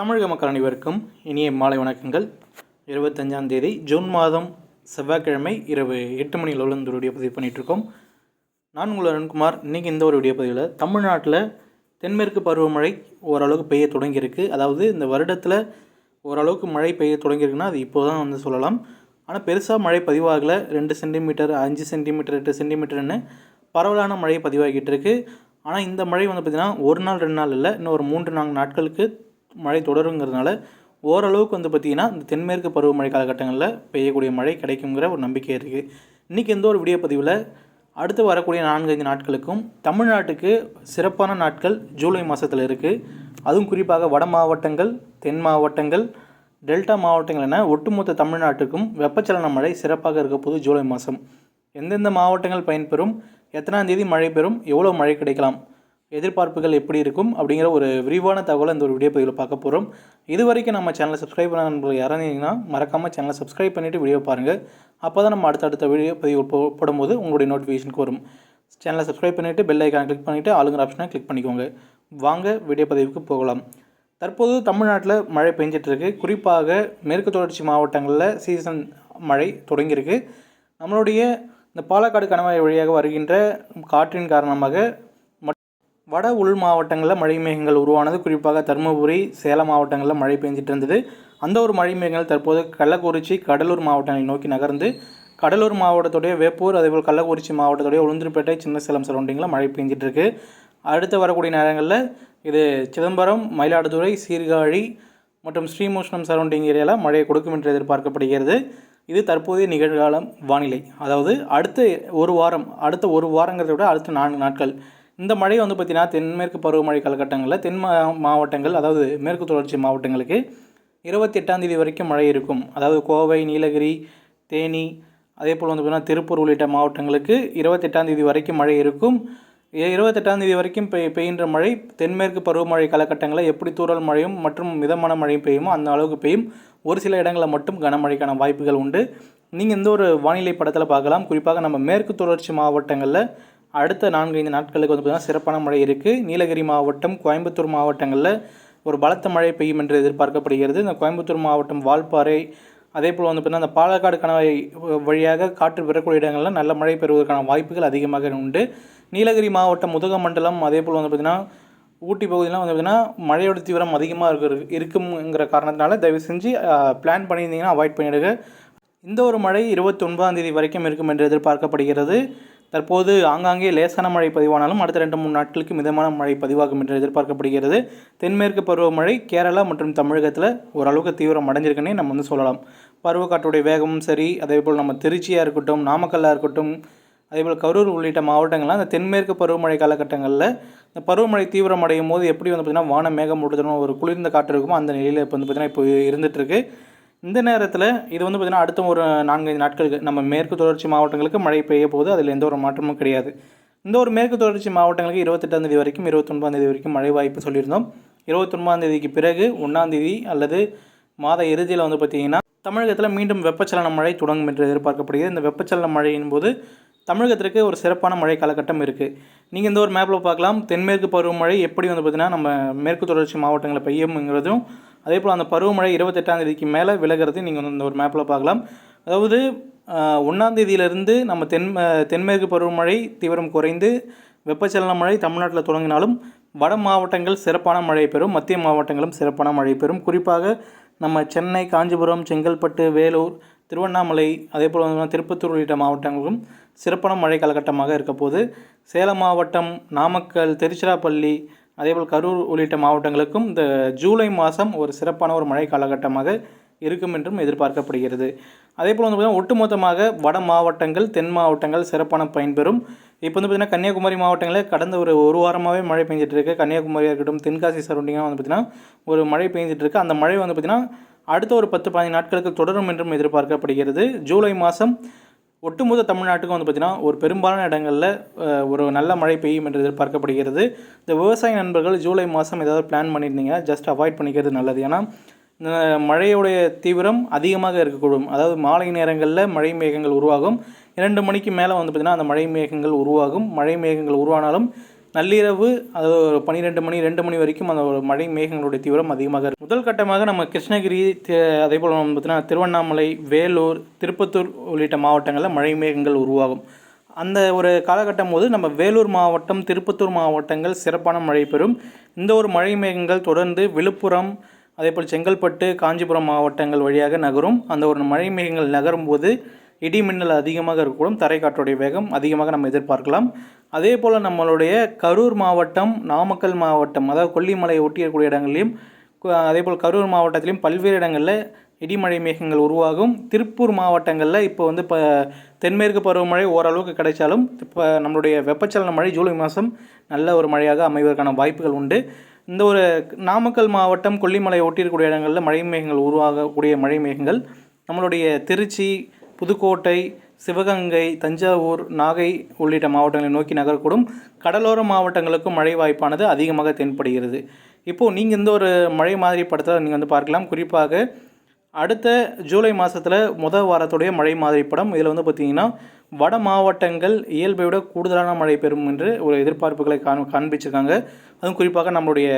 தமிழக மக்கள் அனைவருக்கும் இனிய மாலை வணக்கங்கள். இருபத்தஞ்சாம் தேதி ஜூன் மாதம் செவ்வாய்க்கிழமை இரவு எட்டு மணியில் உள்ள இந்த வீடியோ பதிவு பண்ணிகிட்ருக்கோம் நான் உங்கள் அருண்குமார். இன்றைக்கி இந்த ஒரு வீடியோ பதிவில் தமிழ்நாட்டில் தென்மேற்கு பருவமழை ஓரளவுக்கு பெய்ய தொடங்கியிருக்கு. அதாவது இந்த வருடத்தில் ஓரளவுக்கு மழை பெய்ய தொடங்கியிருக்குன்னா அது இப்போ தான் வந்து சொல்லலாம். ஆனால் பெருசாக மழை பதிவாகலை. ரெண்டு சென்டிமீட்டர் அஞ்சு சென்டிமீட்டர் எட்டு சென்டிமீட்டர்னு பரவலான மழை பதிவாகிட்டு இருக்குது ஆனால் இந்த மழை வந்து பார்த்திங்கன்னா ஒரு நாள் ரெண்டு நாள் இல்லை. இன்னும் ஒரு மூன்று நான்கு நாட்களுக்கு மழை தொடருங்கிறதுனால ஓரளவுக்கு வந்து பார்த்திங்கன்னா இந்த தென்மேற்கு பருவமழை காலகட்டங்களில் பெய்யக்கூடிய மழை கிடைக்குங்கிற ஒரு நம்பிக்கை இருக்குது இன்றைக்கி எந்த ஒரு வீடியோ பதிவில் அடுத்து வரக்கூடிய நான்கைந்து நாட்களுக்கும் தமிழ்நாட்டுக்கு சிறப்பான நாட்கள் ஜூலை மாதத்தில் இருக்குது அதுவும் குறிப்பாக வட மாவட்டங்கள் தென் மாவட்டங்கள் டெல்டா மாவட்டங்கள் என ஒட்டுமொத்த தமிழ்நாட்டுக்கும் வெப்பச்சலன மழை சிறப்பாக இருக்க போது ஜூலை மாதம் எந்தெந்த மாவட்டங்கள் பயன்பெறும் எத்தனாம் தேதி மழை பெறும் எவ்வளோ மழை கிடைக்கலாம் எதிர்பார்ப்புகள் எப்படி இருக்கும் அப்படிங்கிற ஒரு விரிவான தகவலை இந்த ஒரு வீடியோ பதிவில் பார்க்க போகிறோம் இது வரைக்கும் நம்ம சேனலை சப்ஸ்கிரைப் பண்ண நண்பர்கள் இறந்தீங்கன்னா மறக்காமல் சேனலை சப்ஸ்கிரைப் பண்ணிவிட்டு வீடியோ பாருங்கள் அப்போ தான் நம்ம அடுத்தடுத்த வீடியோ பதிவு போ- போடும்போது உங்களுடைய நோட்டிஃபிகேஷனுக்கு வரும். சேனலை சப்ஸ்கிரைப் பண்ணிவிட்டு பெல் ஐக்கான் கிளிக் பண்ணிவிட்டு ஆளுங்கிற ஆப்ஷனை கிளிக் பண்ணிக்கோங்க. வாங்க வீடியோ பதிவுக்கு போகலாம். தற்போது தமிழ்நாட்டில் மழை பெஞ்சிட்ருக்கு குறிப்பாக மேற்கு தொடர்ச்சி மாவட்டங்களில் சீசன் மழை தொடங்கியிருக்கு. நம்மளுடைய இந்த பாலக்காடு கணவாய் வழியாக வருகின்ற காற்றின் காரணமாக வட உள் மாவட்டங்களில் மழை மேகங்கள் உருவானது. குறிப்பாக தருமபுரி சேலம் மாவட்டங்களில் மழை பெஞ்சிட்டு இருந்தது அந்த ஒரு மழை மேகங்கள் தற்போது கள்ளக்குறிச்சி கடலூர் மாவட்டங்களை நோக்கி நகர்ந்து கடலூர் மாவட்டத்துடைய வேப்பூர் அதேபோல் கள்ளக்குறிச்சி மாவட்டத்துடைய உளுந்தூர்பேட்டை சின்ன சேலம் சரௌண்டிங்கில் மழை பெஞ்சிட்ருக்கு அடுத்து வரக்கூடிய நேரங்களில் இது சிதம்பரம் மயிலாடுதுறை சீர்காழி மற்றும் ஸ்ரீமோஷ்ணம் சரௌண்டிங் ஏரியாவில் மழையை கொடுக்கும் என்று எதிர்பார்க்கப்படுகிறது. இது தற்போதைய நிகழ்காலம் வானிலை. அதாவது அடுத்த ஒரு வாரம் அடுத்த ஒரு வாரங்கிறத விட அடுத்த நான்கு நாட்கள் இந்த மழை வந்து பார்த்திங்கன்னா தென்மேற்கு பருவமழை காலகட்டங்களில் தென் மா- மாவட்டங்கள் அதாவது மேற்கு தொடர்ச்சி மாவட்டங்களுக்கு இருபத்தி எட்டாம் தேதி வரைக்கும் மழை இருக்கும். அதாவது கோவை நீலகிரி தேனி அதே போல் வந்து பார்த்திங்கன்னா திருப்பூர் உள்ளிட்ட மாவட்டங்களுக்கு இருபத்தெட்டாம் தேதி வரைக்கும் மழை இருக்கும். இ- இருபத்தெட்டாம் தேதி வரைக்கும் பெய் பெய்கின்ற மழை தென்மேற்கு பருவமழை காலகட்டங்களில் எப்படி தூறல் மழையும் மற்றும் மிதமான மழையும் பெய்யுமோ அந்த அளவுக்கு பெய்யும். ஒரு சில இடங்களில் மட்டும் கனமழைக்கான வாய்ப்புகள் உண்டு. நீங்கள் இந்த ஒரு வானிலை படத்தில் பார்க்கலாம் குறிப்பாக நம்ம மேற்கு தொடர்ச்சி மாவட்டங்களில் அடுத்த நான்கு ஐந்து நாட்களுக்கு வந்து பார்த்திங்கன்னா சிறப்பான மழை இருக்குது நீலகிரி மாவட்டம் கோயம்புத்தூர் மாவட்டங்களில் ஒரு பலத்த மழை பெய்யும் என்று எதிர்பார்க்கப்படுகிறது. இந்த கோயம்புத்தூர் மாவட்டம் வால்பாறை அதே போல் வந்து பார்த்திங்கன்னா அந்த பாலக்காடு கணவாய் வழியாக காற்று பெறக்கூடிய இடங்களில் நல்ல மழை பெறுவதற்கான வாய்ப்புகள் அதிகமாக உண்டு. நீலகிரி மாவட்டம் முதுகமண்டலம் அதே போல் வந்து பார்த்திங்கன்னா ஊட்டி பகுதியெலாம் வந்து பார்த்திங்கன்னா மழையோட தீவிரம் அதிகமாக இருக்கு இருக்குங்கிற காரணத்தினால தயவு செஞ்சு பிளான் பண்ணியிருந்தீங்கன்னா அவாய்ட் பண்ணிவிடுங்க இந்த ஒரு மழை இருபத்தி ஒன்பதாம் தேதி வரைக்கும் இருக்கும் என்று எதிர்பார்க்கப்படுகிறது. தற்போது ஆங்காங்கே லேசான மழை பதிவானாலும் அடுத்த ரெண்டு மூணு நாட்களுக்கு மிதமான மழை பதிவாகும் என்று எதிர்பார்க்கப்படுகிறது. தென்மேற்கு பருவமழை கேரளா மற்றும் தமிழகத்தில் ஓரளவுக்கு தீவிரம் அடைஞ்சிருக்குன்னே நம்ம வந்து சொல்லலாம். பருவக்காற்றுடைய வேகமும் சரி அதேபோல் நம்ம திருச்சியாக இருக்கட்டும் நாமக்கல்லாக இருக்கட்டும் அதேபோல் கரூர் உள்ளிட்ட மாவட்டங்கள்லாம் இந்த தென்மேற்கு பருவமழை காலகட்டங்களில் இந்த பருவமழை தீவிரம் அடையும் போது எப்படி வந்து பார்த்திங்கன்னா வானம் மேகமூட்டத்துடன் ஒரு குளிர்ந்த காற்று இருக்குமோ அந்த நிலையில் இப்போ வந்து பார்த்திங்கன்னா இப்போ இருந்துகிட்ருக்கு இந்த நேரத்தில் இது வந்து பார்த்திங்கன்னா அடுத்த ஒரு நான்கைந்து நாட்களுக்கு நம்ம மேற்கு தொடர்ச்சி மாவட்டங்களுக்கு மழை பெய்ய போது அதில் எந்த ஒரு மாற்றமும் கிடையாது. இந்த ஒரு மேற்கு தொடர்ச்சி மாவட்டங்களுக்கு இருபத்தெட்டாம் தேதி வரைக்கும் இருபத்தொன்பதாம் தேதி வரைக்கும் மழை வாய்ப்பு சொல்லியிருந்தோம். இருபத்தொன்பதாம் தேதிக்கு பிறகு ஒன்றாம் தேதி அல்லது மாத இறுதியில் வந்து பார்த்திங்கன்னா தமிழகத்தில் மீண்டும் வெப்பச்சலன மழை தொடங்கும் என்று எதிர்பார்க்கப்படுகிறது. இந்த வெப்பச்சலன மழையின் போது தமிழகத்திற்கு ஒரு சிறப்பான மழை காலகட்டம் இருக்குது நீங்கள் இந்த ஒரு மேப்பில் பார்க்கலாம். தென்மேற்கு பருவமழை எப்படி வந்து பார்த்திங்கன்னா நம்ம மேற்கு தொடர்ச்சி மாவட்டங்களில் பெய்யும்ங்கிறதும் அதே போல் அந்த பருவமழை இருபத்தெட்டாம் தேதிக்கு மேலே விலகிறது நீங்கள் வந்து இந்த ஒரு மேப்பில் பார்க்கலாம். அதாவது ஒன்றாம் தேதியிலிருந்து நம்ம தென் தென்மேற்கு பருவமழை தீவிரம் குறைந்து வெப்பச்சலன மழை தமிழ்நாட்டில் தொடங்கினாலும் வட மாவட்டங்கள் சிறப்பான மழை பெறும் மத்திய மாவட்டங்களும் சிறப்பான மழை பெறும். குறிப்பாக நம்ம சென்னை காஞ்சிபுரம் செங்கல்பட்டு வேலூர் திருவண்ணாமலை அதே போல் வந்து திருப்பத்தூர் உள்ளிட்ட மாவட்டங்களும் சிறப்பான மழை காலகட்டமாக இருக்க போது சேலம் மாவட்டம் நாமக்கல் திருச்சிராப்பள்ளி அதேபோல் கரூர் உள்ளிட்ட மாவட்டங்களுக்கும் இந்த ஜூலை மாதம் ஒரு சிறப்பான ஒரு மழை காலகட்டமாக இருக்கும் என்றும் எதிர்பார்க்கப்படுகிறது. அதே போல் வந்து பார்த்திங்கன்னா ஒட்டுமொத்தமாக வட மாவட்டங்கள் தென் மாவட்டங்கள் சிறப்பான பயன்பெறும் இப்போ வந்து பார்த்திங்கன்னா கன்னியாகுமரி மாவட்டங்களில் கடந்த ஒரு ஒரு வாரமாகவே மழை பெஞ்சிட்ருக்கு கன்னியாகுமரியாக இருக்கட்டும் தென்காசி சரௌண்டிங்காக வந்து பார்த்திங்கன்னா ஒரு மழை பெஞ்சிட்ருக்கு அந்த மழை வந்து பார்த்திங்கன்னா அடுத்த ஒரு பத்து பதினைந்து நாட்களுக்கு தொடரும் என்றும் எதிர்பார்க்கப்படுகிறது. ஜூலை மாதம் ஒட்டுமொத்த தமிழ்நாட்டுக்கும் வந்து பார்த்திங்கன்னா ஒரு பெரும்பாலான இடங்களில் ஒரு நல்ல மழை பெய்யும் என்று எதிர்பார்க்கப்படுகிறது. இந்த விவசாய நண்பர்கள் ஜூலை மாதம் ஏதாவது பிளான் பண்ணியிருந்தீங்கன்னா ஜஸ்ட் அவாய்ட் பண்ணிக்கிறது நல்லது. ஏன்னா இந்த மழையுடைய தீவிரம் அதிகமாக இருக்கக்கூடும். அதாவது மாலை நேரங்களில் மழை மேகங்கள் உருவாகும். இரண்டு மணிக்கு மேலே வந்து பார்த்திங்கன்னா அந்த மழை மேகங்கள் உருவாகும். மழை மேகங்கள் உருவானாலும் நள்ளிரவு அது ஒரு பன்னிரெண்டு மணி ரெண்டு மணி வரைக்கும் அந்த ஒரு மழை மேகங்களுடைய தீவிரம் அதிகமாக இருக்கும். முதல் கட்டமாக நம்ம கிருஷ்ணகிரி அதே போல் பார்த்தீங்கன்னா திருவண்ணாமலை வேலூர் திருப்பத்தூர் உள்ளிட்ட மாவட்டங்களில் மழை மேகங்கள் உருவாகும். அந்த ஒரு காலகட்டம் போது நம்ம வேலூர் மாவட்டம் திருப்பத்தூர் மாவட்டங்கள் சிறப்பான மழை பெறும். இந்த ஒரு மழை மேகங்கள் தொடர்ந்து விழுப்புரம் அதேபோல் செங்கல்பட்டு காஞ்சிபுரம் மாவட்டங்கள் வழியாக நகரும். அந்த ஒரு மழை மேகங்கள் நகரும் போது இடி மின்னல் அதிகமாக இருக்கக்கூடும் தரைக்காற்றுடைய வேகம் அதிகமாக நம்ம எதிர்பார்க்கலாம். அதே போல் நம்மளுடைய கரூர் மாவட்டம் நாமக்கல் மாவட்டம் அதாவது கொல்லிமலையை ஒட்டி இருக்கக்கூடிய இடங்களையும் அதே போல் கரூர் மாவட்டத்திலையும் பல்வேறு இடங்களில் இடிமழை மேகங்கள் உருவாகும். திருப்பூர் மாவட்டங்களில் இப்போ வந்து இப்போ தென்மேற்கு பருவமழை ஓரளவுக்கு கிடைச்சாலும் இப்போ நம்மளுடைய வெப்பச்சலன மழை ஜூலை மாதம் நல்ல ஒரு மழையாக அமைவதற்கான வாய்ப்புகள் உண்டு. இந்த ஒரு நாமக்கல் மாவட்டம் கொல்லிமலை ஒட்டியிருக்கக்கூடிய இடங்களில் மழை மேகங்கள் உருவாகக்கூடிய மழை மேகங்கள் நம்மளுடைய திருச்சி புதுக்கோட்டை சிவகங்கை தஞ்சாவூர் நாகை உள்ளிட்ட மாவட்டங்களை நோக்கி நகரக்கூடும். கடலோர மாவட்டங்களுக்கும் மழை வாய்ப்பானது அதிகமாக தென்படுகிறது. இப்போது நீங்கள் இந்த ஒரு மழை மாதிரி படத்தில் நீங்கள் வந்து பார்க்கலாம். குறிப்பாக அடுத்த ஜூலை மாதத்தில் முதல் வாரத்துடைய மழை மாதிரி படம். இதில் வந்து பார்த்திங்கன்னா வட மாவட்டங்கள் இயல்பை விட கூடுதலான மழை பெறும் என்று ஒரு எதிர்பார்ப்புகளை காண் காண்பிச்சிருக்காங்க. அதுவும் குறிப்பாக நம்மளுடைய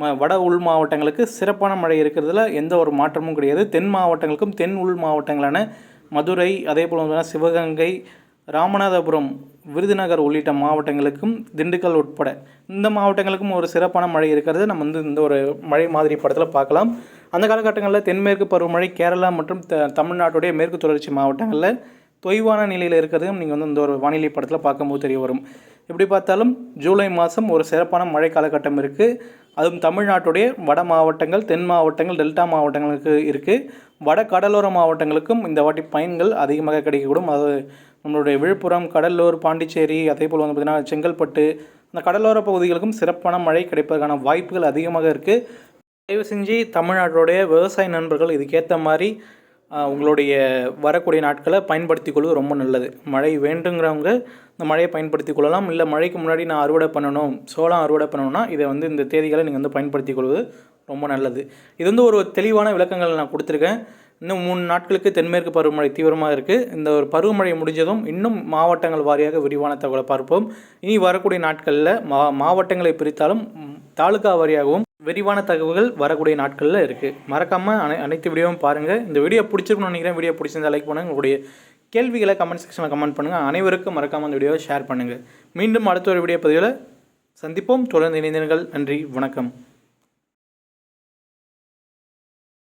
ம வட உள் மாவட்டங்களுக்கு சிறப்பான மழை இருக்கிறதுல எந்த ஒரு மாற்றமும் கிடையாது. தென் மாவட்டங்களுக்கும் தென் உள் மாவட்டங்களான மதுரை அதே போல் வந்து சிவகங்கை ராமநாதபுரம் விருதுநகர் உள்ளிட்ட மாவட்டங்களுக்கும் திண்டுக்கல் உட்பட இந்த மாவட்டங்களுக்கும் ஒரு சிறப்பான மழை இருக்கிறது. நம்ம வந்து இந்த ஒரு மழை மாதிரி படத்தில் பார்க்கலாம். அந்த காலகட்டங்களில் தென்மேற்கு பருவமழை கேரளா மற்றும் த தமிழ்நாட்டுடைய மேற்கு தொடர்ச்சி மாவட்டங்களில் தொய்வான நிலையில் இருக்கிறதையும் நீங்கள் வந்து இந்த ஒரு வானிலை படத்தில் பார்க்கும்போது தெரிய வரும். எப்படி பார்த்தாலும் ஜூலை மாதம் ஒரு சிறப்பான மழை காலகட்டம் இருக்குது அதுவும் தமிழ்நாட்டுடைய வட மாவட்டங்கள் தென் மாவட்டங்கள் டெல்டா மாவட்டங்களுக்கு இருக்குது வட கடலோர மாவட்டங்களுக்கும் இந்த வாட்டி பயன்கள் அதிகமாக கிடைக்கக்கூடும். அது நம்மளுடைய விழுப்புரம் கடலூர் பாண்டிச்சேரி அதே போல் வந்து பார்த்திங்கன்னா செங்கல்பட்டு அந்த கடலோர பகுதிகளுக்கும் சிறப்பான மழை கிடைப்பதற்கான வாய்ப்புகள் அதிகமாக இருக்குது தயவு செஞ்சு தமிழ்நாட்டுடைய விவசாய நண்பர்கள் இதுக்கேற்ற மாதிரி உங்களுடைய வரக்கூடிய நாட்களை பயன்படுத்திக் கொள்வது ரொம்ப நல்லது. மழை வேண்டுங்கிறவங்க இந்த மழையை பயன்படுத்திக் கொள்ளலாம். இல்லை மழைக்கு முன்னாடி நான் அறுவடை பண்ணணும் சோளம் அறுவடை பண்ணணும்னா இதை வந்து இந்த தேதிகளை நீங்கள் வந்து பயன்படுத்திக் கொள்வது ரொம்ப நல்லது. இது வந்து ஒரு தெளிவான விளக்கங்கள் நான் கொடுத்துருக்கேன். இன்னும் மூணு நாட்களுக்கு தென்மேற்கு பருவமழை தீவிரமாக இருக்குது இந்த ஒரு பருவமழை முடிஞ்சதும் இன்னும் மாவட்டங்கள் வாரியாக விரிவான தகவலை பார்ப்போம். இனி வரக்கூடிய நாட்களில் மா மாவட்டங்களை பிரித்தாலும் தாலுகா வாரியாகவும் விரிவான தகவல்கள் வரக்கூடிய நாட்களில் இருக்குது மறக்காமல் அனை அனைத்து வீடியோவும் பாருங்கள் இந்த வீடியோ பிடிச்சிருக்கணும்னு நினைக்கிறேன். வீடியோ பிடிச்சிருந்தா லைக் பண்ணுங்கள் உங்களுடைய கேள்விகளை கமெண்ட் செக்ஷனில் கமெண்ட் பண்ணுங்கள் அனைவருக்கும் மறக்காமல் அந்த வீடியோவை ஷேர் பண்ணுங்கள் மீண்டும் அடுத்த ஒரு வீடியோ பதிவில் சந்திப்போம். தொடர்ந்து இணைந்தீர்கள் நன்றி. வணக்கம்.